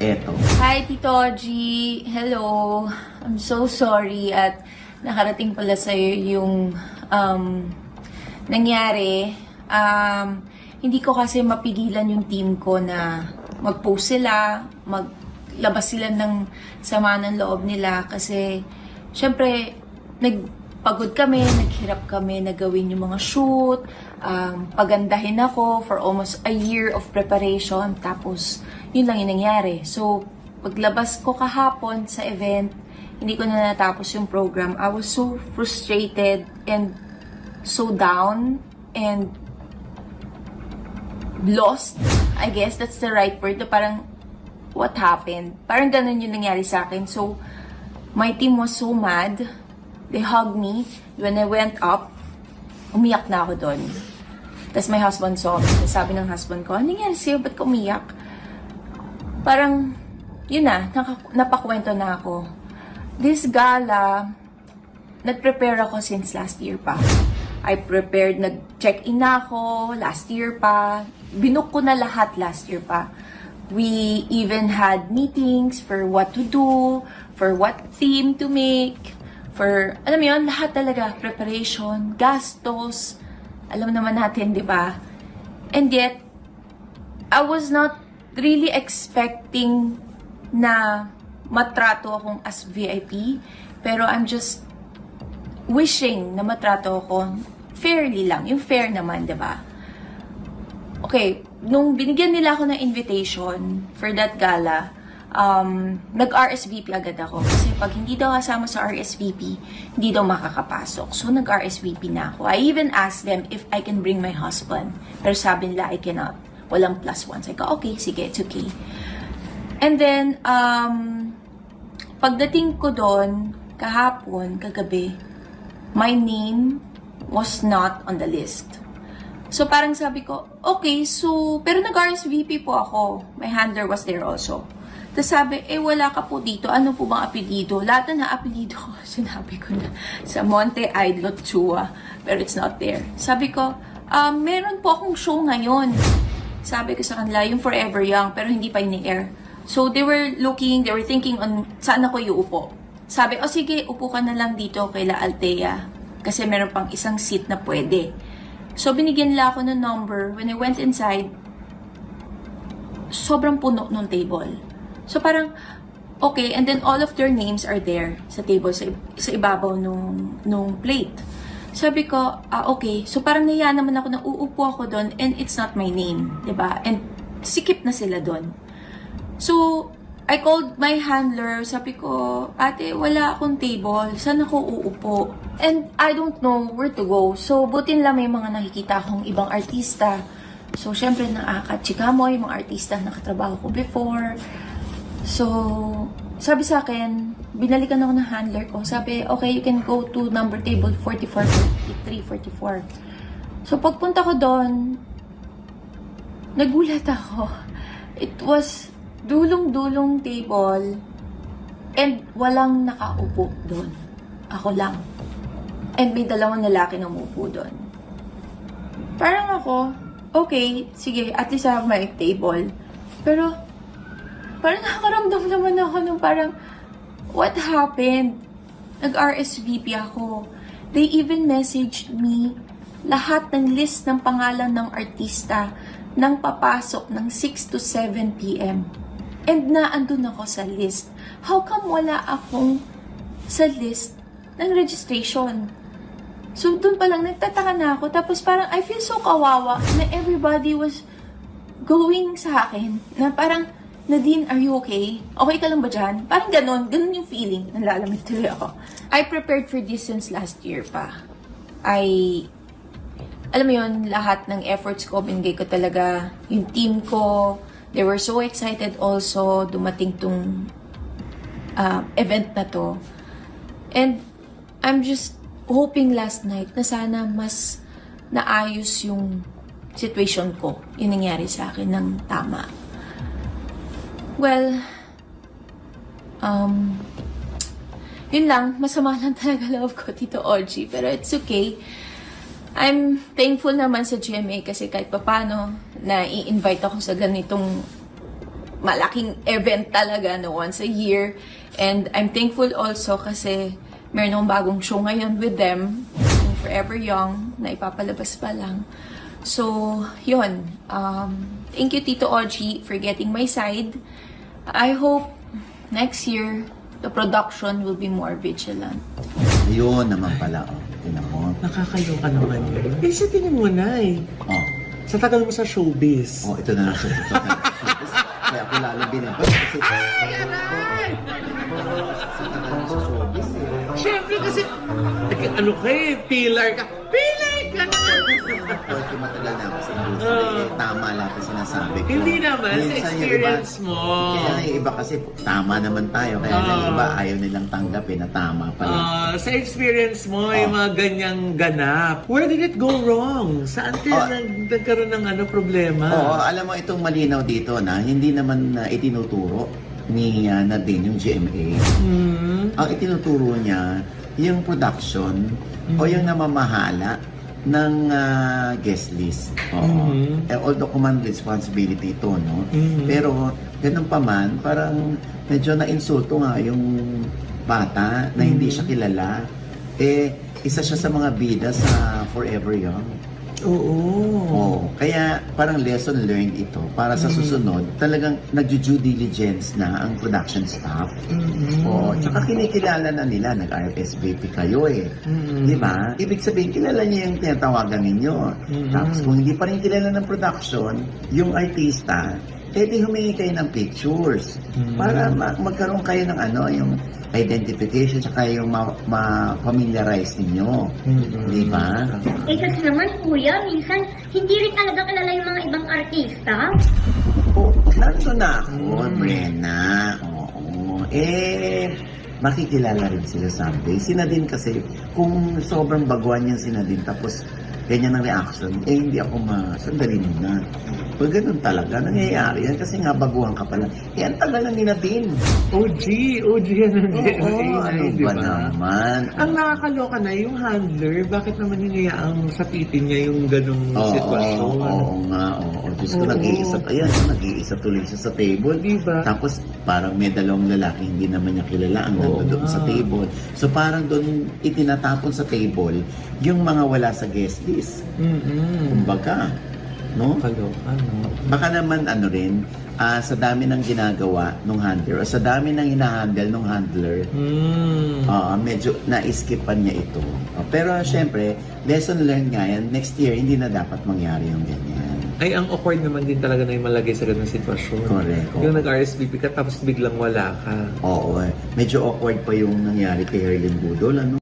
eto. Hi, Tito G. Hello. I'm so sorry at nakarating pala sa'yo yung um, nangyari. Um, hindi ko kasi mapigilan yung team ko na mag-post sila, maglabas sila ng sama ng loob nila kasi syempre nagpagod kami, naghirap kami na gawin yung mga shoot, um, pagandahin ako for almost a year of preparation tapos yun lang yung nangyari. So, paglabas ko kahapon sa event, hindi ko na natapos yung program. I was so frustrated and so down and lost. I guess that's the right word. Parang, what happened? Parang ganun yung nangyari sa akin. So, my team was so mad. They hugged me. When I went up, umiyak na ako doon. Tapos my husband saw me. Sabi ng husband ko, ano nangyari sa'yo? Ba't ka umiyak? Parang, yun na, napakwento na ako. This gala, nag-prepare ako since last year pa. I prepared, nag-check-in na ako last year pa. Binook ko na lahat last year pa. We even had meetings for what to do, for what theme to make, for, alam mo yun, lahat talaga, preparation, gastos, alam naman natin, di ba? And yet, I was not really expecting na matrato akong as VIP, pero I'm just wishing na matrato ako fairly lang. Yung fair naman, di ba? Okay, nung binigyan nila ako ng invitation for that gala, um, nag-RSVP agad ako. Kasi pag hindi daw kasama sa RSVP, hindi daw makakapasok. So, nag-RSVP na ako. I even asked them if I can bring my husband. Pero sabi nila, I cannot. Walang plus one. So, I go, okay, sige, it's okay. And then, um, pagdating ko doon, kahapon, kagabi, my name was not on the list. So parang sabi ko, okay, so, pero nag-RSVP po ako. My handler was there also. Tapos sabi, eh wala ka po dito. Ano po bang apelido? Lahat na apelido ko, sinabi ko na sa Monte Idlot Chua. Pero it's not there. Sabi ko, um, meron po akong show ngayon. Sabi ko sa kanila, yung Forever Young, pero hindi pa in-air. So they were looking, they were thinking on saan ako iuupo. Sabi, o sige, upo ka na lang dito kay La Altea. Kasi meron pang isang seat na pwede. So, binigyan nila ako ng number. When I went inside, sobrang puno nung table. So, parang, okay, and then all of their names are there sa table, sa, sa ibabaw nung, nung plate. Sabi ko, ah, okay. So, parang naiya naman ako na uupo ako doon and it's not my name, ba And sikip na sila doon. So, I called my handler. Sabi ko, ate, wala akong table. Saan ako uupo? And I don't know where to go. So, butin lang may mga nakikita akong ibang artista. So, syempre, nakakachika mo yung mga artista na nakatrabaho ko before. So, sabi sa akin, binalikan ako ng handler ko. Sabi, okay, you can go to number table 44, 43, 44. So, pagpunta ko doon, nagulat ako. It was dulong-dulong table and walang nakaupo doon. Ako lang. And may dalawang lalaki na umupo doon. Parang ako, okay, sige, at least I have my table. Pero, parang nakakaramdam naman ako ng parang, what happened? Nag-RSVP ako. They even messaged me lahat ng list ng pangalan ng artista nang papasok ng 6 to 7 p.m. And naandun ako sa list. How come wala akong sa list ng registration? So, doon pa lang, nagtataka na ako. Tapos parang, I feel so kawawa na everybody was going sa akin. Na parang, Nadine, are you okay? Okay ka lang ba dyan? Parang ganon. Ganon yung feeling. Nalalamig tuloy ako. I prepared for this since last year pa. I alam mo yun, lahat ng efforts ko, binigay ko talaga yung team ko. They were so excited also dumating tong uh, event na to. And I'm just hoping last night na sana mas naayos yung situation ko. Yung nangyari sa akin ng tama. Well, um, yun lang. Masama lang talaga love ko, Tito Oji. Pero it's okay. I'm thankful naman sa GMA kasi kahit papano na i-invite ako sa ganitong malaking event talaga no, once a year. And I'm thankful also kasi meron akong bagong show ngayon with them, Forever Young, na ipapalabas pa lang. So, yun. Um, thank you, Tito Oji, for getting my side. I hope next year, the production will be more vigilant. Yun naman pala. Oh. Tingnan mo. Nakakaloka naman yun. Eh, sa tingin mo na eh. Oh. Sa tagal mo sa showbiz. Oh, ito na lang siya. Siya. Kaya ako lalo binabas kasi... Sa tagal mo sa showbiz eh. Siyempre kasi, ano ka eh, pillar ka. Pillar ka na! Porque matagal na ako sa industry, Ah. eh, tama lahat ang sinasabi ko. Hindi naman, sa Minsan yung experience iba, mo. Kaya yung iba kasi, tama naman tayo. Kaya Ah. yung iba ayaw nilang tanggapin na tama pala. Ah, sa experience mo, yung mga ganyang ganap, where did it go wrong? Saan kaya Oh. nag- nagkaroon ng ano, problema? Oo, alam mo itong malinaw dito na hindi naman na itinuturo ni uh, Nadine yung GMA. Hmm. Ang itinuturo niya yung production o yung namamahala ng ah, guest list. Oo. Mhm. Eh, although command responsibility ito, no? Mhm. Pero ganun pa man, parang medyo na-insulto nga yung bata na hindi siya kilala. Eh, isa siya sa mga bida sa Forever Young. Oo. Oo. Kaya parang lesson learned ito para sa susunod talagang nagjo-due diligence na ang production staff. Mhm. Oo. Tsaka kinikilala na nila, nag-RSVP kayo eh. Mhm. Di ba? Ibig sabihin, kilala niya yung tinatawagan ninyo. Mhm. Tapos kung hindi pa rin kilala ng production, yung artista, di humingi kayo ng pictures Mhm. para ma- magkaroon kayo ng ano, yung identification tsaka yung ma- ma-familiarize ninyo. Mhm. Di ba? Eh kasi naman kuya, minsan hindi rin talaga kilala yung mga ibang artista. Oh, nandun na ako, Mm. Brenna. Oo. Eh, makikilala rin sila someday. Sina din kasi, kung sobrang baguan yung sina din, tapos ganyan ang reaction, eh hindi ako ma... Sandali muna. Pag ganun talaga, nangyayari yan kasi nga baguhan ka pala. Eh, ang tagal na nila din. OG, OG yan ang Oo, ano di ba naman? Ang nakakaloka na yung handler, bakit naman hinayaang sapitin niya yung ganong Oo, sitwasyon? oo, oo nga, oo. Diyos ko, Oo. nag-iisa, ayan, nag-iisa tuloy siya sa table. Di ba? Tapos parang may dalawang lalaki hindi naman niya kilala ang Oo nandun doon sa table. So parang doon itinatapon sa table yung mga wala sa guest list. Mm-mm. Kumbaga, no? Kaloka, no? Baka naman ano rin, ah, sa dami ng ginagawa ng handler o sa dami ng hinahandle ng handler, Mm. ah, medyo na-skipan niya ito. Ah, pero syempre, lesson learned nga yan, next year hindi na dapat mangyari yung ganyan. Ay, ang awkward naman din talaga na yung malagay sa ganung sitwasyon. Correct, Yung nag-RSVP ka tapos biglang wala ka. Oo, eh. medyo awkward pa yung nangyari kay Herlin Budol, ano?